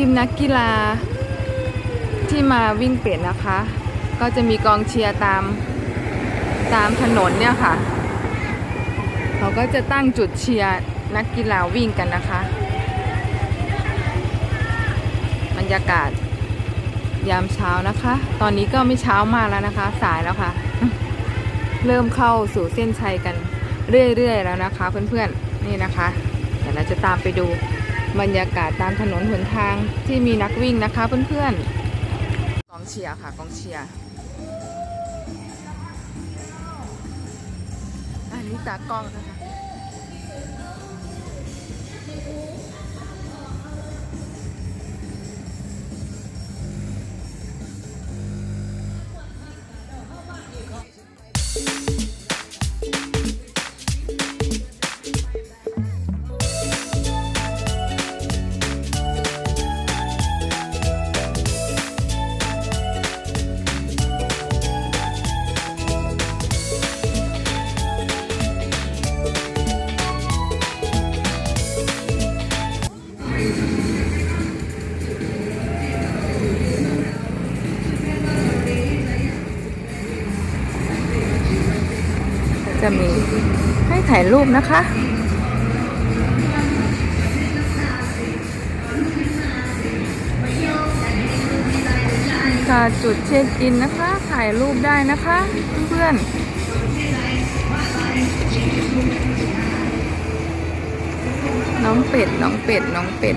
ีมนักกีฬาที่มาวิ่งเป็ดนะคะ ก็จะมีกองเชียร์ตามตามถนนเนี่ยค่ะ เขาก็จะตั้งจุดเชียร์นักกีฬาวิ่งกันนะคะ บรรยากาศยามเช้านะคะ ตอนนี้ก็ไม่เช้ามากแล้วนะคะ สายแล้วค่ะ เริ่มเข้าสู่เส้นชัยกันเรื่อยๆแล้วนะคะ เพื่อนๆนี่นะคะ เดี๋ยวเราจะตามไปดู บรรยากาศตามถนนหนทางที่มีนักวิ่งนะคะเพื่อนๆ กองเชียร์ค่ะกองเชียร์อันนี้ตากล้องนะคะ จะมีให้ถ่ายรูปนะคะจุดเช็คอินนะคะ ถ่ายรูปได้นะคะ เพื่อนๆน้องเป็ด น้องเป็ด น้องเป็ด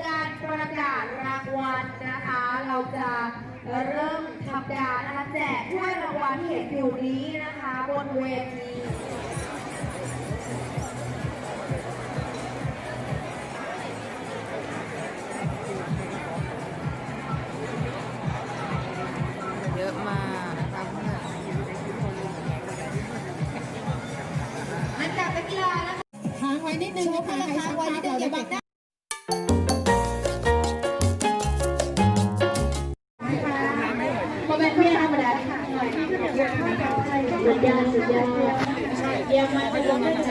การประกาศรางวัลนะคะ เราจะเริ่มทำการนะคะแจกถ้วยรางวัลที่เห็นอยู่นี้นะคะบนเวทีเยอะมากนะคะเพื่อนอันดับนักกีฬานะคะค้างไว้นิดนึงนะคะใครค้างไว้นิดนึงอย่าบังหน้า ดยอดสุดยอดเยี่ยมมากเป็นกำลังใจ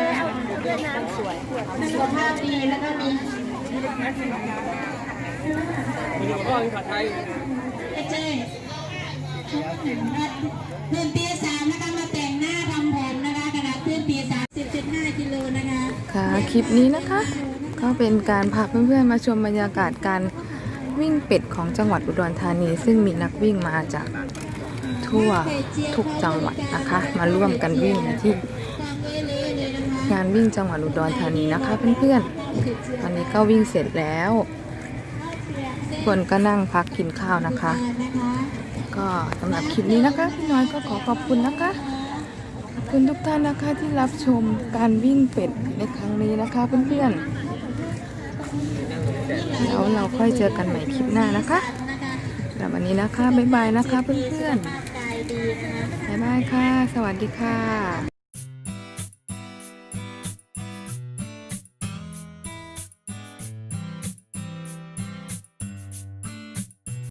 สุขภาพดีแล้วก็มีมีข้อมีผัดไทยเจ๊เพื่อนปีสามนะคะมาแต่งหน้าทำผมนะคะขนาดเพื่อนปีสามสิบจุดห้ากิโลนะคะค่ะคลิปนี้นะคะ ก็เป็นการพาเพื่อนๆมาชมบรรยากาศการวิ่งเป็ดของจังหวัดอุดรธานี ซึ่งมีนักวิ่งมาจาก ทั่วทุกจังหวัดนะคะ มาร่วมกันวิ่งที่งานวิ่งจังหวัดอุดรธานีนะคะเพื่อนๆตอนนี้ก็วิ่งเสร็จแล้วคนก็นั่งพักกินข้าวนะคะ ก็สำหรับคลิปนี้นะคะพี่น้อยก็ขอขอบคุณนะคะขอบคุณทุกท่านนะคะที่รับชมการวิ่งเป็ดในครั้งนี้นะคะเพื่อนๆแล้วเราค่อยเจอกันใหม่คลิปหน้านะคะสำหรับวันนี้นะคะบ๊ายบายนะคะเพื่อนร่างกาย ดีนะคะ บ๊ายบายค่ะ สวัสดีค่ะ